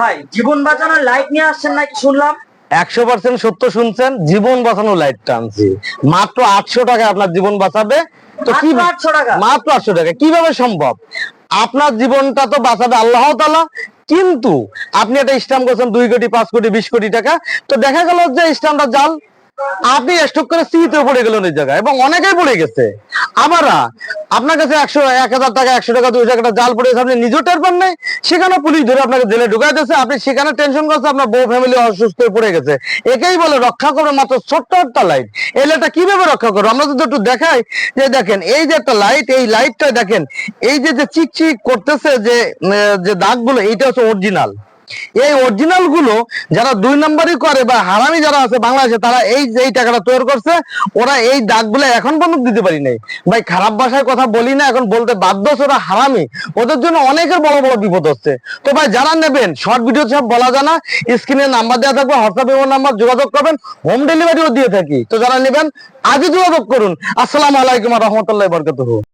ভাই জীবন বাঁচানোর লাইট নিয়ে আসছেন নাকি শুনলাম? একশো পার্সেন্ট সত্য শুনছেন জীবন বাঁচানো লাইট টানছি। মাত্র আটশো টাকা আপনার জীবন বাঁচাবে। তো কি 800 টাকা? মাত্র আটশো টাকা। কীভাবে সম্ভব? আপনার জীবনটা তো বাঁচাবে আল্লাহ তালা কিন্তু আপনি একটা স্ট্যাম্প করছেন দুই কোটি পাঁচ কোটি বিশ কোটি টাকা। তো দেখা গেল যে স্ট্যাম্পটা জাল। আপনি স্টক করে সিতে পড়ে গেলেন ওই জায়গায় এবং অনেকেই পড়ে গেছে। আবার আপনার কাছে একশো, এক হাজার টাকা, একশো টাকা দুই টাকা জাল পড়ে আপনি নিজেও টের পান নাই, সেখানে পুলিশ ধরে আপনাকে জেলে ঢুকাই আপনি সেখানে টেনশন করছে আপনার বউ ফ্যামিলি অসুস্থ হয়ে পড়ে গেছে। একেই বলে রক্ষা করবে মাত্র ছোট্ট একটা লাইট এই লাইটটা কীভাবে রক্ষা করব আমরা যদি একটু দেখাই, যে দেখেন, এই যে একটা লাইট এই লাইটটা দেখেন, এই যে যে চিকচিক করতেছে যে যে দাগগুলো, এইটা হচ্ছে অরিজিনাল এই অরিজিনালগুলো যারা দুই নাম্বারই করে বা হারামি যারা আছে বাংলাদেশে, তারা এই যে টাকাটা তৈরি করছে, ওরা এই দাগগুলো এখন পর্যন্ত দিতে পারি নাই। ভাই, খারাপ ভাষায় কথা বলি না, এখন বলতে বাধ্য ওরা হারামি। ওদের জন্য অনেকের বড় বড় বিপদ হচ্ছে। তো ভাই, যারা নেবেন শর্ট ভিডিও সব বলা জানা স্ক্রিনে নাম্বার দেওয়া থাকবে হোয়াটসঅ্যাপ নাম্বার যোগাযোগ করবেন হোম ডেলিভারিও দিয়ে থাকি। তো যারা নেবেন, আজই যোগাযোগ করুন। আসসালামু আলাইকুম রহমতুল্লাহ বরকাতুহ।